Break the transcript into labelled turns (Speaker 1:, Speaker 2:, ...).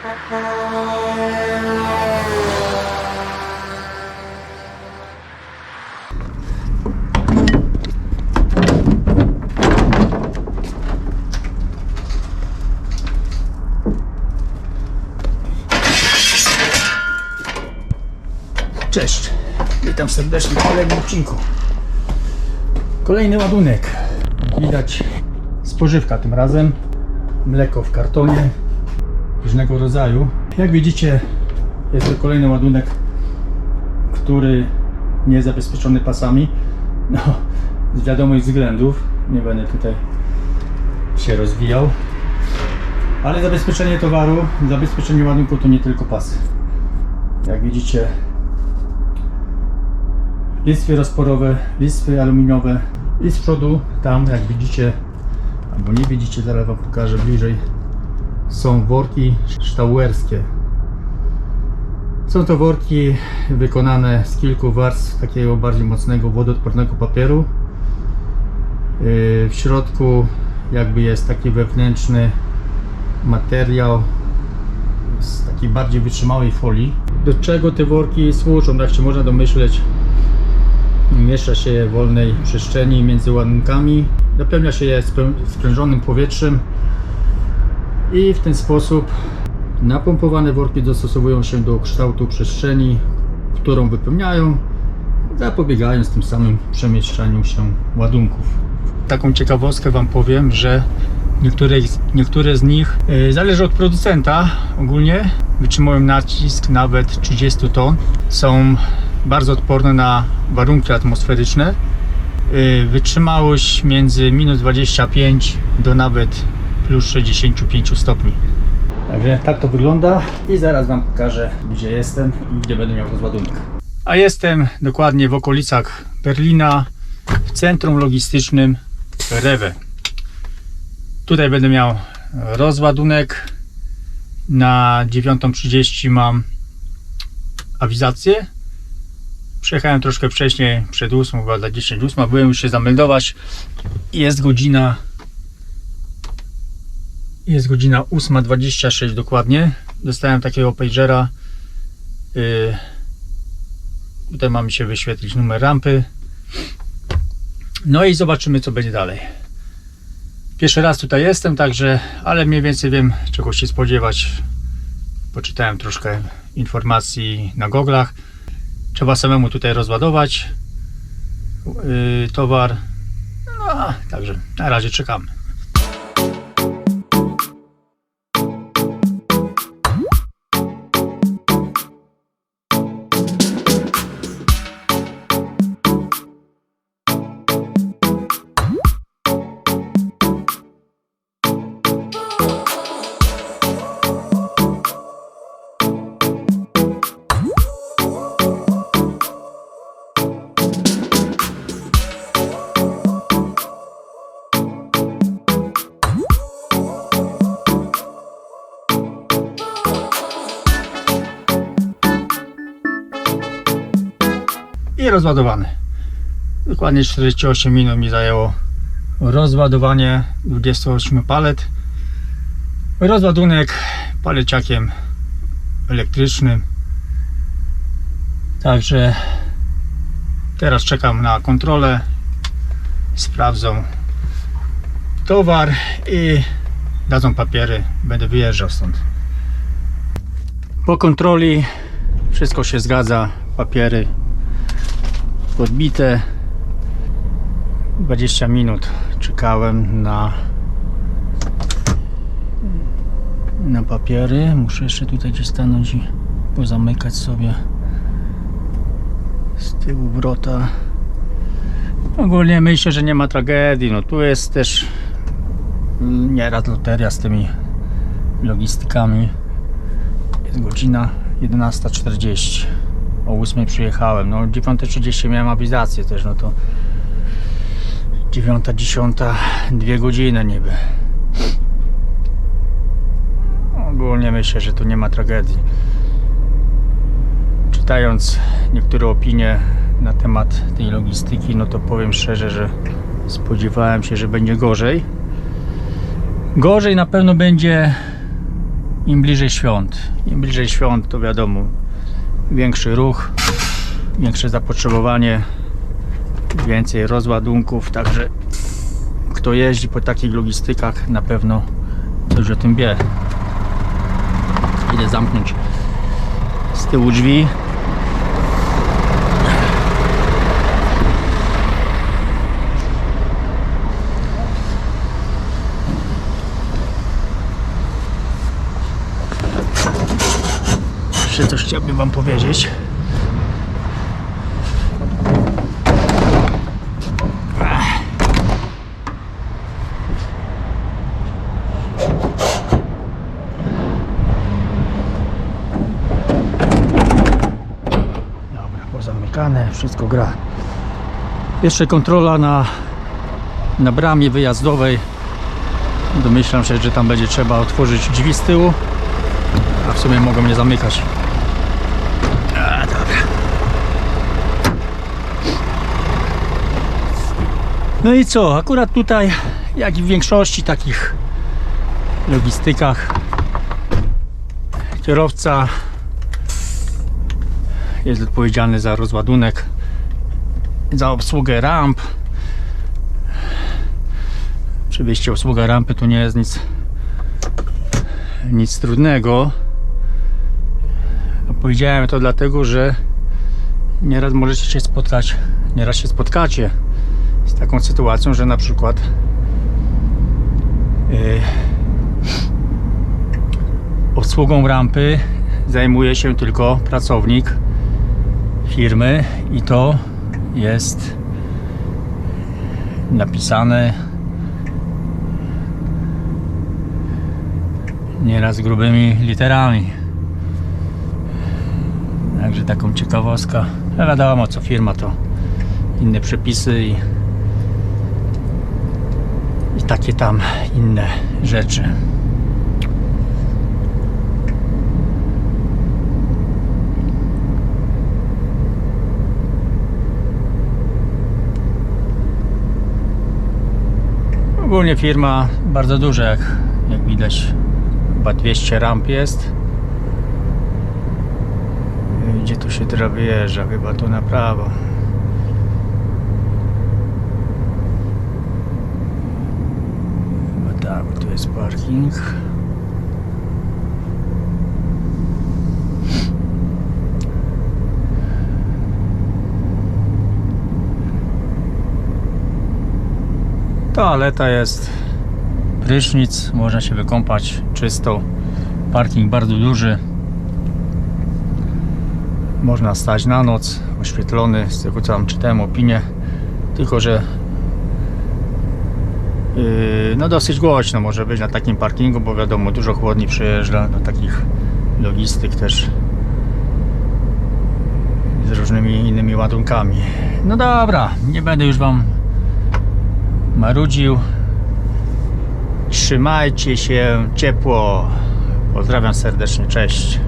Speaker 1: Cześć, witam serdecznie w kolejnym odcinku. Kolejny ładunek. Widać spożywka tym razem. Mleko w kartonie różnego rodzaju. Jak widzicie, jest to kolejny ładunek, który nie jest zabezpieczony pasami. No, z wiadomych względów. Nie będę tutaj się rozwijał. Ale zabezpieczenie towaru, zabezpieczenie ładunku to nie tylko pasy. Jak widzicie, listwy rozporowe, listwy aluminiowe i z przodu tam jak widzicie albo nie widzicie, zaraz wam pokażę bliżej są worki sztauerskie są to worki wykonane z kilku warstw takiego bardziej mocnego wodoodpornego papieru. Yy, w środku jakby jest taki wewnętrzny materiał z takiej bardziej wytrzymałej folii. Do czego te worki służą, jak się można domyśleć mieszcza się je w wolnej przestrzeni między ładunkami, napełnia się je sprę- sprężonym powietrzem i w ten sposób napompowane worki dostosowują się do kształtu przestrzeni, którą wypełniają, zapobiegając tym samym przemieszczaniu się ładunków. Taką ciekawostkę Wam powiem, że niektóre, niektóre z nich, yy, zależy od producenta ogólnie, wytrzymują nacisk nawet 30 ton. Są bardzo odporne na warunki atmosferyczne. Yy, Wytrzymałość między minus 25 do nawet plus 65 stopni. Także tak to wygląda i zaraz Wam pokażę gdzie jestem i gdzie będę miał rozładunek. A jestem dokładnie w okolicach Berlina, w centrum logistycznym Rewe. Tutaj będę miał rozładunek. Na 9.30 mam awizację. Przyjechałem troszkę wcześniej, przed 8, chyba za 10 8. Byłem już się zameldować. Jest godzina. Jest godzina 8.26 dokładnie. Dostałem takiego pagera. Yy, tutaj ma mi się wyświetlić numer rampy. No i zobaczymy, co będzie dalej. Pierwszy raz tutaj jestem, także, ale mniej więcej wiem, czego się spodziewać. Poczytałem troszkę informacji na goglach. Trzeba samemu tutaj rozładować yy, towar. No, także na razie czekamy. Rozładowany. Dokładnie 48 minut mi zajęło rozładowanie 28 palet. Rozładunek paleciakiem elektrycznym. Także teraz czekam na kontrolę. Sprawdzą towar i dadzą papiery. Będę wyjeżdżał stąd. Po kontroli wszystko się zgadza. Papiery podbite 20 minut czekałem na na papiery. Muszę jeszcze tutaj gdzieś stanąć i pozamykać sobie z tyłu wrota. Ogólnie myślę, że nie ma tragedii. No tu jest też nieraz loteria z tymi logistykami. Jest godzina 11.40 o 8 przyjechałem. No o 9.30 miałem awizację też, no to 9, 10, dwie godziny niby. Ogólnie myślę, że tu nie ma tragedii. Czytając niektóre opinie na temat tej logistyki, no to powiem szczerze, że spodziewałem się, że będzie gorzej. Gorzej na pewno będzie im bliżej świąt. Im bliżej świąt to wiadomo, większy ruch, większe zapotrzebowanie, więcej rozładunków, także kto jeździ po takich logistykach na pewno coś o tym wie. Idę zamknąć z tyłu drzwi. Jeszcze coś chciałbym Wam powiedzieć. Dobra, pozamykane, wszystko gra. Jeszcze kontrola na, na bramie wyjazdowej. Domyślam się, że tam będzie trzeba otworzyć drzwi z tyłu, a w sumie mogą mnie zamykać. No i co? Akurat tutaj, jak i w większości takich logistykach, kierowca jest odpowiedzialny za rozładunek, za obsługę ramp. Oczywiście obsługa rampy to nie jest nic, nic trudnego. Powiedziałem to dlatego, że nieraz możecie się spotkać, nieraz się spotkacie taką sytuacją, że na przykład yy, obsługą rampy zajmuje się tylko pracownik firmy i to jest napisane nieraz grubymi literami. Także taką ciekawostka. No wiadomo co firma to inne przepisy i, i takie tam inne rzeczy. Ogólnie firma bardzo duża, jak, jak widać. Chyba 200 ramp jest. Gdzie tu się teraz wyjeżdża? Chyba tu na prawo. Chyba tak, bo tu jest parking. Toaleta jest, prysznic, można się wykąpać czysto. Parking bardzo duży. Można stać na noc, oświetlony, z tego co tam czytałem opinię. Tylko, że no dosyć głośno może być na takim parkingu, bo wiadomo, dużo chłodni przejeżdża do takich logistyk też z różnymi innymi ładunkami. No dobra, nie będę już Wam marudził. Trzymajcie się ciepło. Pozdrawiam serdecznie, cześć.